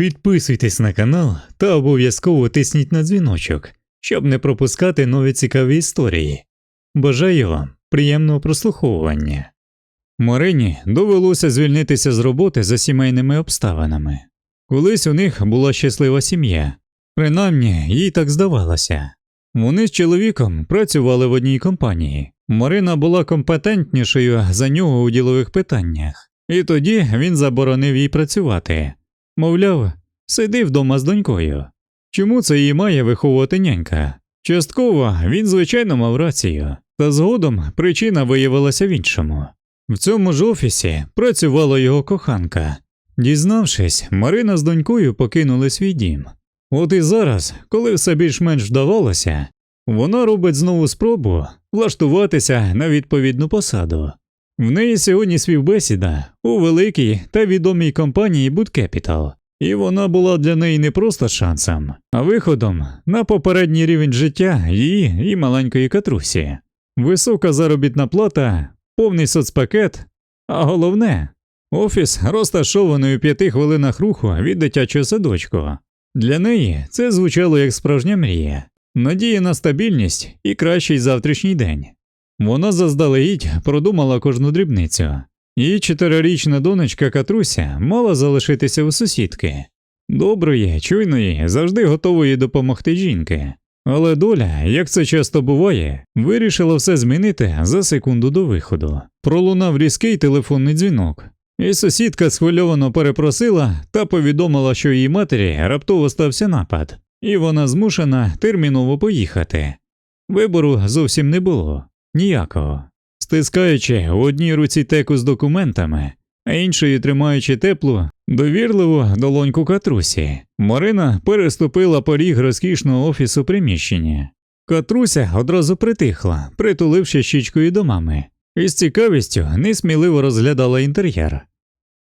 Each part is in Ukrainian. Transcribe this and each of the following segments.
Підписуйтесь на канал та обов'язково тисніть на дзвіночок, щоб не пропускати нові цікаві історії. Бажаю вам приємного прослуховування. Марині довелося звільнитися з роботи за сімейними обставинами. Колись у них була щаслива сім'я, принаймні їй так здавалося. Вони з чоловіком працювали в одній компанії. Марина була компетентнішою за нього у ділових питаннях, і тоді він заборонив їй працювати. Мовляв, сиди вдома з донькою. Чому це її має виховувати нянька? Частково він, звичайно, мав рацію, та згодом причина виявилася в іншому. В цьому ж офісі працювала його коханка. Дізнавшись, Марина з донькою покинули свій дім. От і зараз, коли все більш-менш вдавалося, вона робить знову спробу влаштуватися на відповідну посаду. В неї сьогодні співбесіда у великій та відомій компанії Capital, і вона була для неї не просто шансом, а виходом на попередній рівень життя її і маленької катрусі. Висока заробітна плата, повний соцпакет, а головне офіс розташований у п'яти хвилинах руху від дитячого садочку. Для неї це звучало як справжня мрія, надія на стабільність і кращий завтрашній день. Вона заздалегідь продумала кожну дрібницю. Її чотирирічна донечка Катруся мала залишитися у сусідки. Доброї, чуйної, завжди готової допомогти жінки. Але доля, як це часто буває, вирішила все змінити за секунду до виходу. Пролунав різкий телефонний дзвінок, і сусідка схвильовано перепросила та повідомила, що її матері раптово стався напад, і вона змушена терміново поїхати. Вибору зовсім не було ніякого. Стискаючи в одній руці теку з документами, а іншою тримаючи теплу, довірливу долоньку катрусі, Марина переступила поріг розкішного офісу приміщення. Катруся одразу притихла, притуливши щічкою до мами, і з цікавістю несміливо розглядала інтер'єр.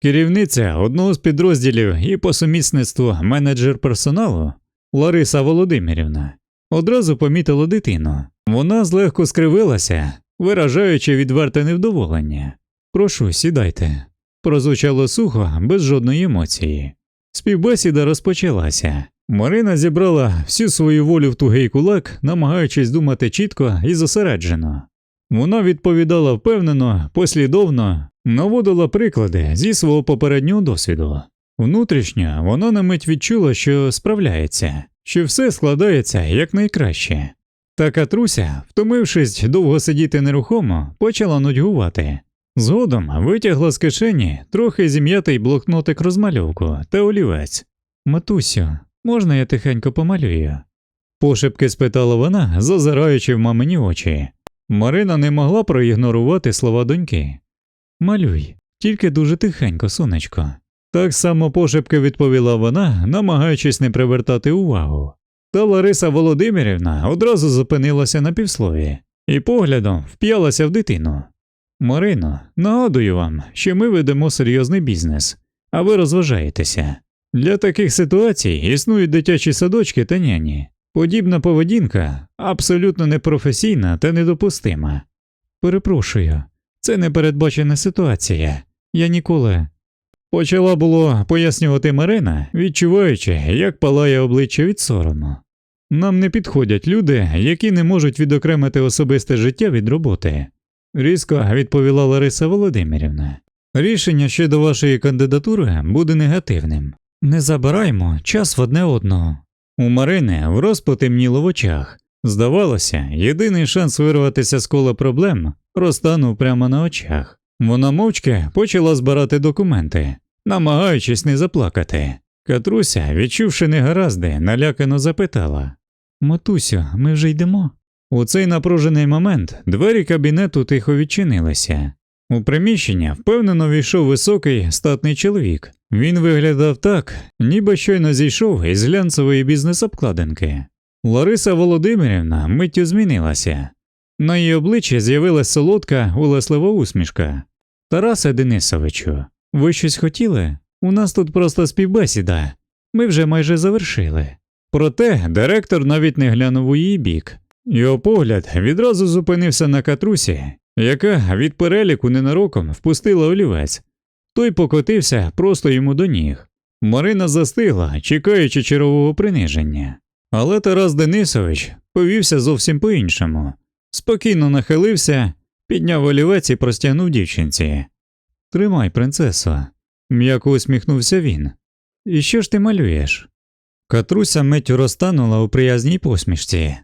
Керівниця одного з підрозділів і по сумісництву менеджер персоналу Лариса Володимирівна одразу помітила дитину. Вона злегко скривилася, виражаючи відверте невдоволення. Прошу, сідайте. Прозвучало сухо, без жодної емоції. Співбесіда розпочалася. Марина зібрала всю свою волю в тугий кулак, намагаючись думати чітко і зосереджено. Вона відповідала впевнено, послідовно, наводила приклади зі свого попереднього досвіду. Внутрішньо вона на мить відчула, що справляється, що все складається якнайкраще. Та Катруся, втомившись довго сидіти нерухомо, почала нудьгувати. Згодом витягла з кишені трохи зім'ятий блокнотик розмальовку та олівець. Матусю, можна я тихенько помалюю? Пошепки спитала вона, зазираючи в мамині очі. Марина не могла проігнорувати слова доньки. Малюй, тільки дуже тихенько, сонечко. Так само пошепки відповіла вона, намагаючись не привертати увагу. Та Лариса Володимирівна одразу зупинилася на півслові і поглядом вп'ялася в дитину. Марино, нагадую вам, що ми ведемо серйозний бізнес, а ви розважаєтеся. Для таких ситуацій існують дитячі садочки та няні. Подібна поведінка абсолютно непрофесійна та недопустима. Перепрошую, це непередбачена ситуація. Я ніколи. Почала було пояснювати Марина, відчуваючи, як палає обличчя від сорому. Нам не підходять люди, які не можуть відокремити особисте життя від роботи, різко відповіла Лариса Володимирівна. Рішення щодо вашої кандидатури буде негативним. Не забираймо час в одне одного. У Марини враз потемніло в очах. Здавалося, єдиний шанс вирватися з кола проблем розтанув прямо на очах. Вона мовчки почала збирати документи, намагаючись не заплакати. Катруся, відчувши негаразди, налякано запитала Матусю, ми вже йдемо. У цей напружений момент двері кабінету тихо відчинилися. У приміщення впевнено війшов високий статний чоловік. Він виглядав так, ніби щойно зійшов із глянцевої бізнес-обкладинки. Лариса Володимирівна миттю змінилася. На її обличчі з'явилася солодка, улеслива усмішка. Тарасе Денисовичу, ви щось хотіли? У нас тут просто співбесіда. Ми вже майже завершили. Проте директор навіть не глянув у її бік. Його погляд відразу зупинився на катрусі, яка від переліку ненароком впустила олівець. Той покотився просто йому до ніг. Марина застигла, чекаючи чергового приниження. Але Тарас Денисович повівся зовсім по-іншому. Спокійно нахилився, підняв олівець і простягнув дівчинці. Тримай, принцесо, м'яко усміхнувся він. І що ж ти малюєш? Катруся миттю розтанула у приязній посмішці.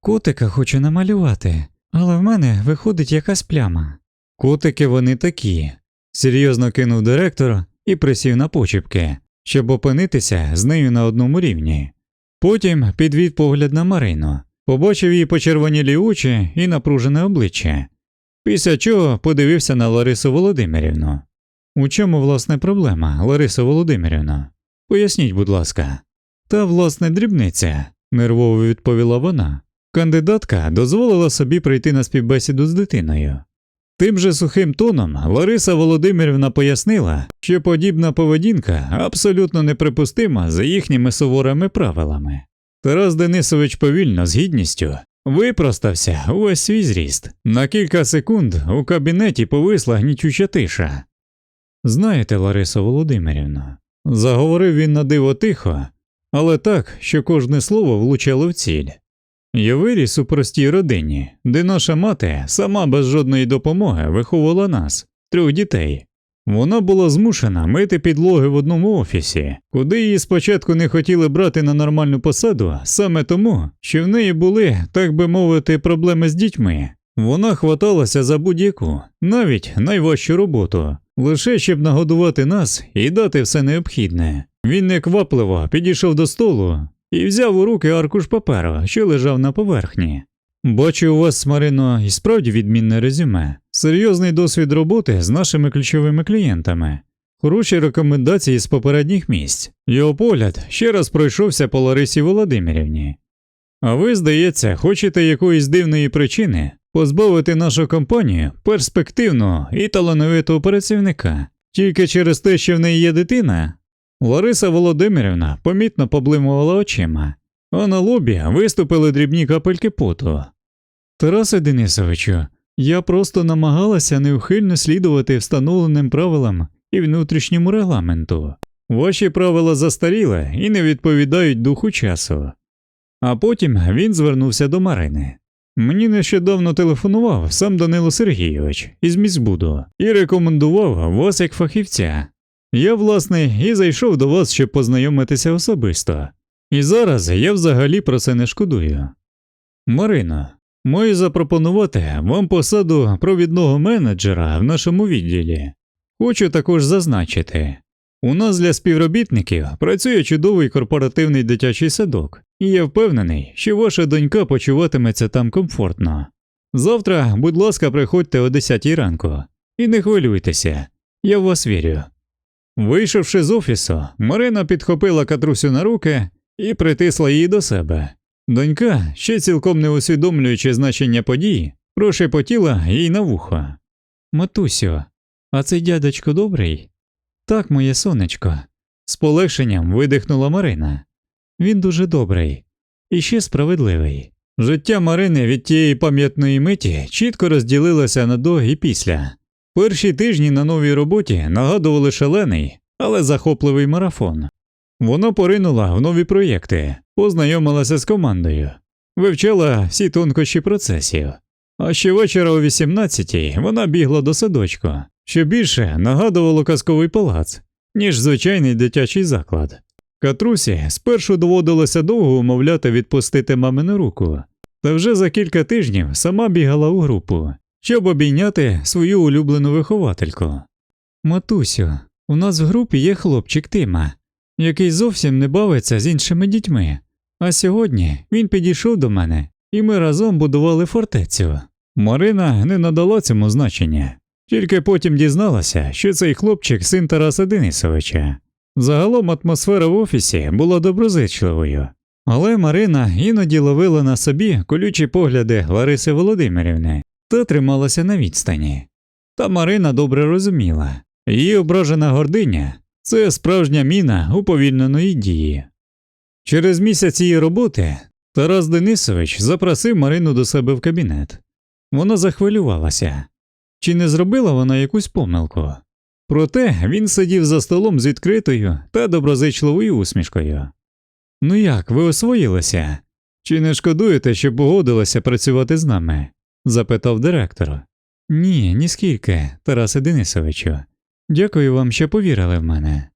Котика хочу намалювати, але в мене виходить якась пляма. Котики вони такі, серйозно кинув директор і присів на почіпки, щоб опинитися з нею на одному рівні. Потім підвів погляд на Марину, побачив її почервонілі очі і напружене обличчя, після чого подивився на Ларису Володимирівну. У чому власне проблема, Лариса Володимирівна? Поясніть, будь ласка. Та власне дрібниця, нервово відповіла вона. Кандидатка дозволила собі прийти на співбесіду з дитиною. Тим же сухим тоном Лариса Володимирівна пояснила, що подібна поведінка абсолютно неприпустима за їхніми суворими правилами. Тарас Денисович повільно з гідністю випростався увесь свій зріст. На кілька секунд у кабінеті повисла гнічуча тиша. Знаєте, Ларисо Володимирівна, заговорив він на диво тихо, але так, що кожне слово влучало в ціль. Я виріс у простій родині, де наша мати сама без жодної допомоги виховувала нас, трьох дітей. Вона була змушена мити підлоги в одному офісі, куди її спочатку не хотіли брати на нормальну посаду, саме тому, що в неї були, так би мовити, проблеми з дітьми. Вона хваталася за будь-яку, навіть найважчу роботу, лише щоб нагодувати нас і дати все необхідне. Він неквапливо підійшов до столу і взяв у руки аркуш паперу, що лежав на поверхні. Бачу, у вас, Марино, і справді відмінне резюме, серйозний досвід роботи з нашими ключовими клієнтами, хороші рекомендації з попередніх місць. Його погляд ще раз пройшовся по Ларисі Володимирівні. А ви, здається, хочете якоїсь дивної причини позбавити нашу компанію перспективного і талановитого працівника тільки через те, що в неї є дитина? Лариса Володимирівна помітно поблимувала очима, а на лобі виступили дрібні капельки поту. Тарасе Денисовичу, я просто намагалася неухильно слідувати встановленим правилам і внутрішньому регламенту. Ваші правила застаріли і не відповідають духу часу. А потім він звернувся до Марини. Мені нещодавно телефонував сам Данило Сергійович із міськбуду і рекомендував вас як фахівця. Я, власне, і зайшов до вас, щоб познайомитися особисто. І зараз я взагалі про це не шкодую. Марино, маю запропонувати вам посаду провідного менеджера в нашому відділі. Хочу також зазначити, у нас для співробітників працює чудовий корпоративний дитячий садок, і я впевнений, що ваша донька почуватиметься там комфортно. Завтра, будь ласка, приходьте о 10 ранку і не хвилюйтеся, я в вас вірю. Вийшовши з офісу, Марина підхопила катрусю на руки і притисла її до себе. Донька, ще цілком не усвідомлюючи значення події, прошепотіла їй на вухо. Матусю, а цей дядечко добрий? Так, моє сонечко. З полегшенням видихнула Марина. Він дуже добрий і ще справедливий. Життя Марини від тієї пам'ятної миті чітко розділилося на до і після. Перші тижні на новій роботі нагадували шалений, але захопливий марафон. Вона поринула в нові проєкти, познайомилася з командою, вивчала всі тонкощі процесів. А ще вечора о 18-й вона бігла до садочку, що більше нагадувало казковий палац, ніж звичайний дитячий заклад. Катрусі спершу доводилося довго умовляти відпустити мамину руку, та вже за кілька тижнів сама бігала у групу, щоб обійняти свою улюблену виховательку. Матусю, у нас в групі є хлопчик Тима, який зовсім не бавиться з іншими дітьми. А сьогодні він підійшов до мене, і ми разом будували фортецю. Марина не надала цьому значення, тільки потім дізналася, що цей хлопчик син Тараса Денисовича. Загалом атмосфера в офісі була доброзичливою, але Марина іноді ловила на собі колючі погляди Лариси Володимирівни та трималася на відстані. Та Марина добре розуміла, її ображена гординя це справжня міна уповільненої дії. Через місяць її роботи Тарас Денисович запросив Марину до себе в кабінет. Вона захвилювалася. Чи не зробила вона якусь помилку? Проте він сидів за столом з відкритою та доброзичливою усмішкою. Ну як, ви освоїлися? Чи не шкодуєте, що погодилися працювати з нами? запитав директор. Ні, ніскільки, Тарасе Денисовичу. Дякую вам, що повірили в мене.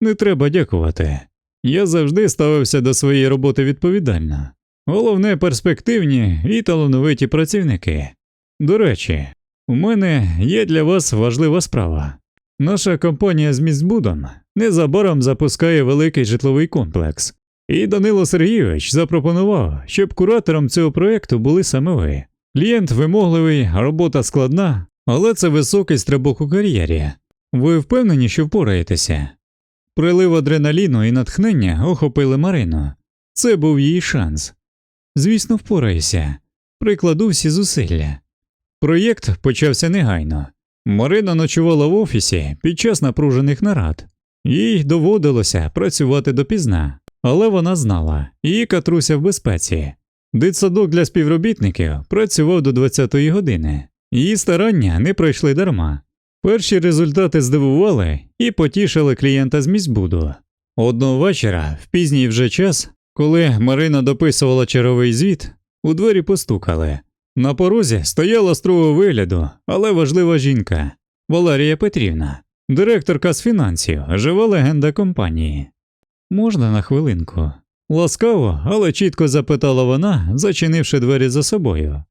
Не треба дякувати. Я завжди ставився до своєї роботи відповідально. Головне перспективні і талановиті працівники. До речі, у мене є для вас важлива справа. Наша компанія з міськбудом незабаром запускає великий житловий комплекс, і Данило Сергійович запропонував, щоб куратором цього проєкту були саме ви. Клієнт вимогливий, робота складна, але це високий стрибок у кар'єрі. Ви впевнені, що впораєтеся? Прилив адреналіну і натхнення охопили Марину. Це був її шанс. Звісно, впораюся. Прикладу всі зусилля. Проєкт почався негайно. Марина ночувала в офісі під час напружених нарад. Їй доводилося працювати допізна, але вона знала, її катруся в безпеці. Дитсадок для співробітників працював до 20-ї години. Її старання не пройшли дарма. Перші результати здивували і потішили клієнта з міськбуду. Одного вечора, в пізній вже час, коли Марина дописувала черговий звіт, у двері постукали. На порозі стояла строго вигляду, але важлива жінка Валерія Петрівна, директорка з фінансів, жива легенда компанії. Можна на хвилинку? Ласкаво, але чітко запитала вона, зачинивши двері за собою.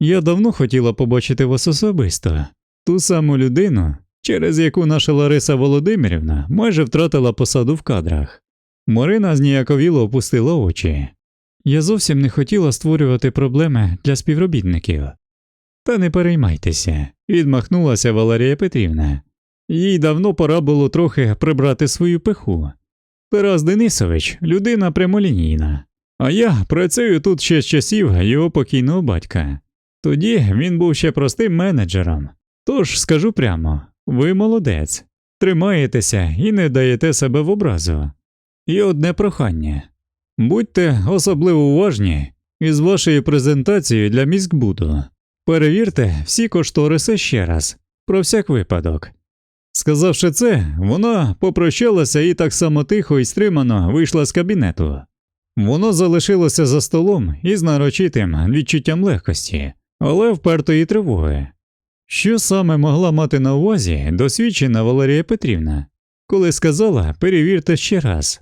Я давно хотіла побачити вас особисто, ту саму людину, через яку наша Лариса Володимирівна майже втратила посаду в кадрах. Марина зніяковіло опустила очі. Я зовсім не хотіла створювати проблеми для співробітників. Та не переймайтеся, відмахнулася Валерія Петрівна. Їй давно пора було трохи прибрати свою пиху. Тарас Денисович людина прямолінійна, а я працюю тут ще з часів його покійного батька. Тоді він був ще простим менеджером. Тож скажу прямо, ви молодець, тримаєтеся і не даєте себе в образу. І одне прохання будьте особливо уважні із вашою презентацією для міськбуду. Перевірте всі кошториси ще раз, про всяк випадок. Сказавши це, вона попрощалася і так само тихо і стримано вийшла з кабінету. Воно залишилося за столом із нарочитим відчуттям легкості, але впертої тривоги. Що саме могла мати на увазі досвідчена Валерія Петрівна, коли сказала перевірте ще раз.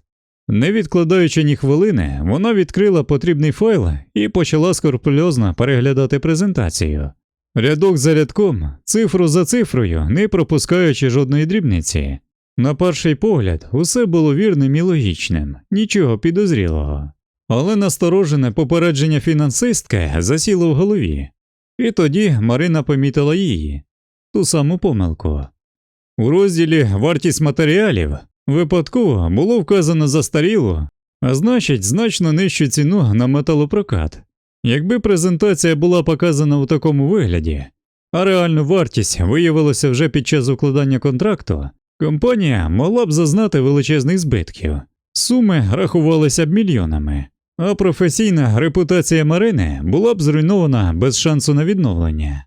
Не відкладаючи ні хвилини, вона відкрила потрібний файл і почала скорпульозно переглядати презентацію. Рядок за рядком, цифру за цифрою, не пропускаючи жодної дрібниці. На перший погляд, усе було вірним і логічним, нічого підозрілого. Але насторожене попередження фінансистки засіло в голові. І тоді Марина помітила її ту саму помилку. У розділі Вартість матеріалів випадково було вказано застарілу, а значить, значно нижчу ціну на металопрокат. Якби презентація була показана у такому вигляді, а реальну вартість виявилася вже під час укладання контракту, компанія могла б зазнати величезних збитків, суми рахувалися б мільйонами, а професійна репутація Марини була б зруйнована без шансу на відновлення.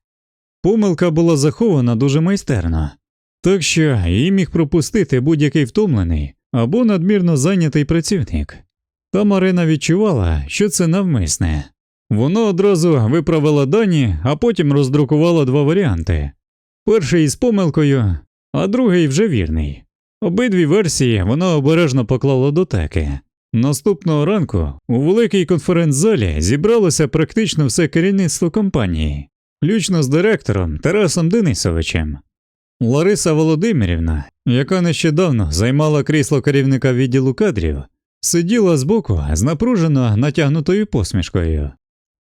Помилка була захована дуже майстерно, так що її міг пропустити будь-який втомлений або надмірно зайнятий працівник. Та Марина відчувала, що це навмисне. Воно одразу виправило дані, а потім роздрукувало два варіанти перший із помилкою, а другий вже вірний. Обидві версії вона обережно поклала до теки. Наступного ранку у великій конференц-залі зібралося практично все керівництво компанії, включно з директором Тарасом Денисовичем. Лариса Володимирівна, яка нещодавно займала крісло керівника відділу кадрів, сиділа збоку з напружено натягнутою посмішкою.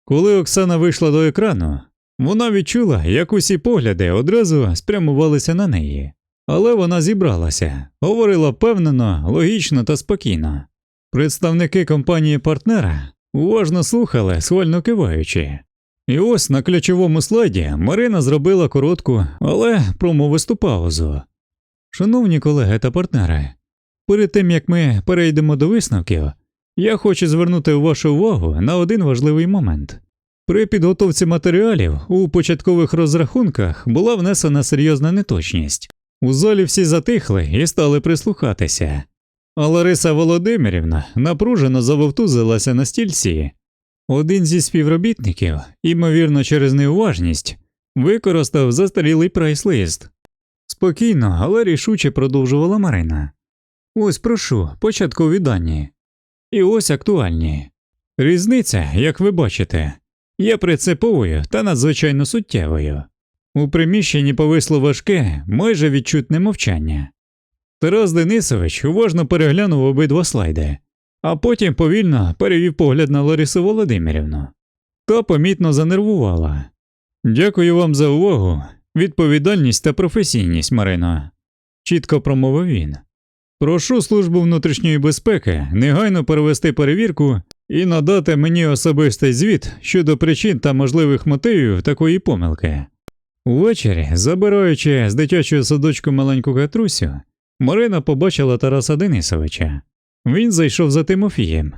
Коли Оксана вийшла до екрану, вона відчула, як усі погляди одразу спрямувалися на неї, але вона зібралася, говорила впевнено, логічно та спокійно. Представники компанії партнера уважно слухали, схвально киваючи. І ось на ключовому слайді Марина зробила коротку, але промовисту паузу. Шановні колеги та партнери, перед тим як ми перейдемо до висновків, я хочу звернути вашу увагу на один важливий момент. При підготовці матеріалів у початкових розрахунках була внесена серйозна неточність. У залі всі затихли і стали прислухатися. Лариса Володимирівна напружено завовтузилася на стільці. Один зі співробітників, ймовірно, через неуважність, використав застарілий прайс-лист. Спокійно, але рішуче продовжувала Марина. Ось прошу, початкові дані. І ось актуальні. Різниця, як ви бачите, є принциповою та надзвичайно суттєвою. У приміщенні повисло важке, майже відчутне мовчання. Тарас Денисович уважно переглянув обидва слайди, а потім повільно перевів погляд на Ларису Володимирівну. Та помітно занервувала. Дякую вам за увагу, відповідальність та професійність, Марино, чітко промовив він. Прошу службу внутрішньої безпеки негайно перевести перевірку і надати мені особистий звіт щодо причин та можливих мотивів такої помилки. Увечері, забираючи з дитячого садочку маленьку Катрусю, Марина побачила Тараса Денисовича. Він зайшов за Тимофієм.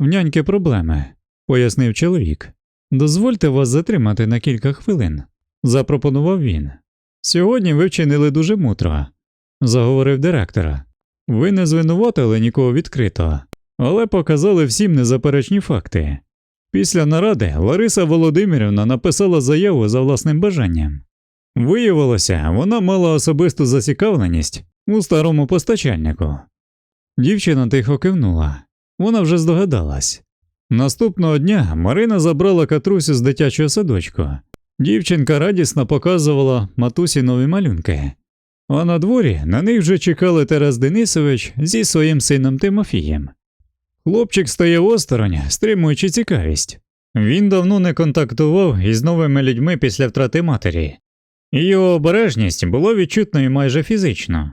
В няньки проблеми, пояснив чоловік. Дозвольте вас затримати на кілька хвилин, запропонував він. Сьогодні ви вчинили дуже мутро, заговорив директора. Ви не звинуватили нікого відкрито, але показали всім незаперечні факти. Після наради Лариса Володимирівна написала заяву за власним бажанням. Виявилося, вона мала особисту зацікавленість у старому постачальнику. Дівчина тихо кивнула, вона вже здогадалась. Наступного дня Марина забрала Катрусю з дитячого садочку. Дівчинка радісно показувала матусі нові малюнки. А на дворі на них вже чекали Тарас Денисович зі своїм сином Тимофієм. Хлопчик стояв осторонь, стримуючи цікавість. Він давно не контактував із новими людьми після втрати матері, і його обережність була відчутною майже фізично.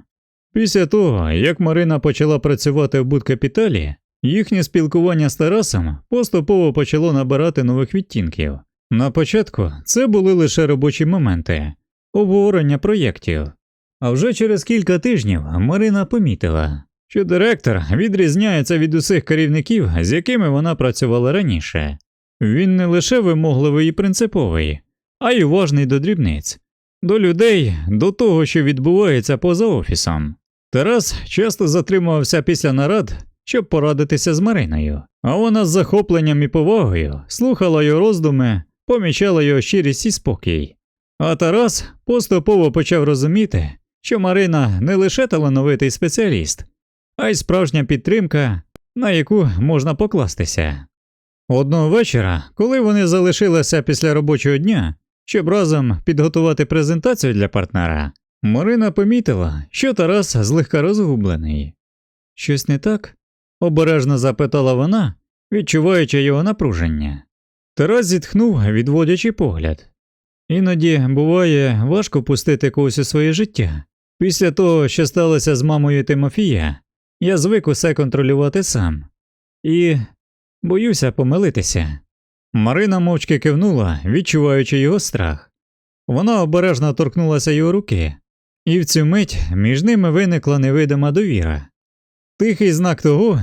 Після того, як Марина почала працювати в будкапіталі, їхнє спілкування з Тарасом поступово почало набирати нових відтінків. На початку це були лише робочі моменти, обговорення проєктів. А вже через кілька тижнів Марина помітила, що директор відрізняється від усіх керівників, з якими вона працювала раніше. Він не лише вимогливий і принциповий, а й уважний до дрібниць, до людей, до того, що відбувається поза офісом. Тарас часто затримувався після нарад, щоб порадитися з Мариною, а вона з захопленням і повагою слухала його роздуми, помічала його щирість і спокій. А Тарас поступово почав розуміти, що Марина не лише талановитий спеціаліст, а й справжня підтримка, на яку можна покластися. Одного вечора, коли вони залишилися після робочого дня, щоб разом підготувати презентацію для партнера, Марина помітила, що Тарас злегка розгублений. Щось не так? обережно запитала вона, відчуваючи його напруження. Тарас зітхнув, відводячи погляд. Іноді буває важко пустити когось у своє життя. Після того, що сталося з мамою Тимофія, я звик усе контролювати сам і боюся помилитися. Марина мовчки кивнула, відчуваючи його страх. Вона обережно торкнулася його руки, і в цю мить між ними виникла невидима довіра, тихий знак того,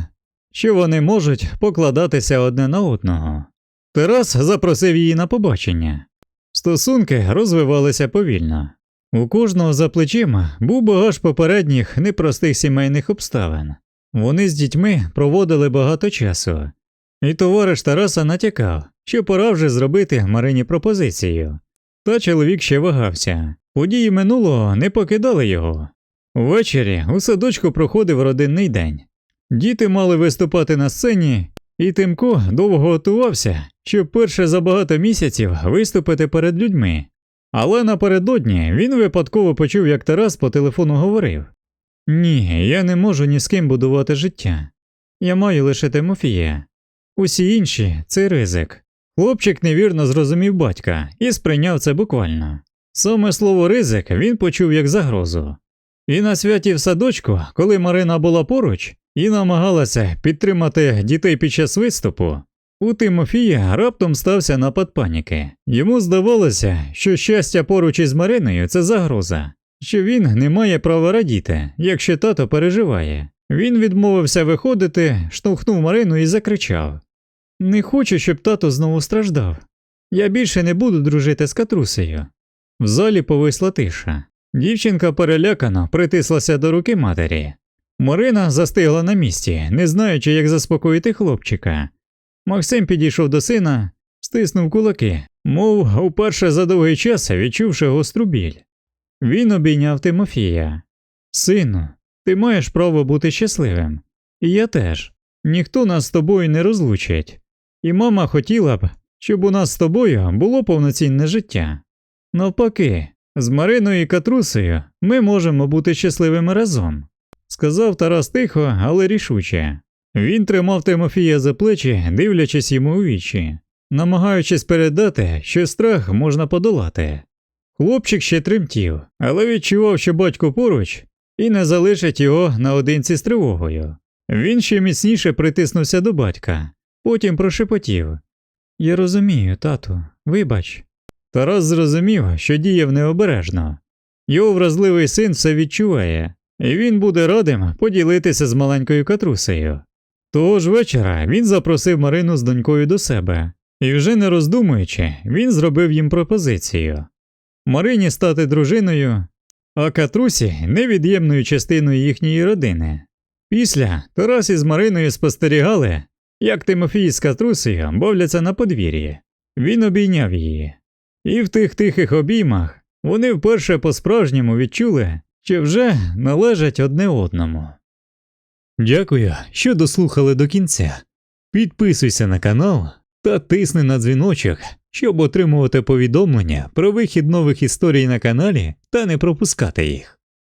що вони можуть покладатися одне на одного. Тарас запросив її на побачення. Стосунки розвивалися повільно. У кожного за плечима був багаж попередніх непростих сімейних обставин. Вони з дітьми проводили багато часу, і товариш Тараса натякав, що пора вже зробити Марині пропозицію. Та чоловік ще вагався. Події минулого не покидали його. Ввечері у садочку проходив родинний день. Діти мали виступати на сцені, і Тимко довго готувався, щоб перше за багато місяців виступити перед людьми. Але напередодні він випадково почув, як Тарас по телефону говорив Ні, я не можу ні з ким будувати життя. Я маю лише Тимофія. Усі інші це ризик. Хлопчик невірно зрозумів батька і сприйняв це буквально. Саме слово ризик він почув як загрозу. І на святі в садочку, коли Марина була поруч і намагалася підтримати дітей під час виступу, у Тимофія раптом стався напад паніки. Йому здавалося, що щастя поруч із Мариною це загроза, що він не має права радіти, якщо тато переживає. Він відмовився виходити, штовхнув Марину і закричав Не хочу, щоб тато знову страждав. Я більше не буду дружити з катрусею. В залі повисла тиша. Дівчинка перелякано притислася до руки матері. Марина застигла на місці, не знаючи, як заспокоїти хлопчика. Максим підійшов до сина, стиснув кулаки, мов уперше за довгий час відчувши гостру біль. Він обійняв Тимофія. Сину, ти маєш право бути щасливим. І я теж. Ніхто нас з тобою не розлучить. І мама хотіла б, щоб у нас з тобою було повноцінне життя. Навпаки, з Мариною і Катрусею ми можемо бути щасливими разом, сказав Тарас тихо, але рішуче. Він тримав Тимофія за плечі, дивлячись йому у вічі, намагаючись передати, що страх можна подолати. Хлопчик ще тремтів, але відчував, що батько поруч і не залишить його наодинці з тривогою. Він ще міцніше притиснувся до батька, потім прошепотів Я розумію, тату, вибач. Тарас зрозумів, що діяв необережно. Його вразливий син все відчуває, і він буде радим поділитися з маленькою катрусею. Того ж вечора він запросив Марину з донькою до себе, і вже не роздумуючи, він зробив їм пропозицію. Марині стати дружиною, а Катрусі невід'ємною частиною їхньої родини. Після Тарас із Мариною спостерігали, як Тимофій з Катрусею бавляться на подвір'ї. Він обійняв її. І в тих тихих обіймах вони вперше по-справжньому відчули, що вже належать одне одному. Дякую, що дослухали до кінця. Підписуйся на канал та тисни на дзвіночок, щоб отримувати повідомлення про вихід нових історій на каналі та не пропускати їх.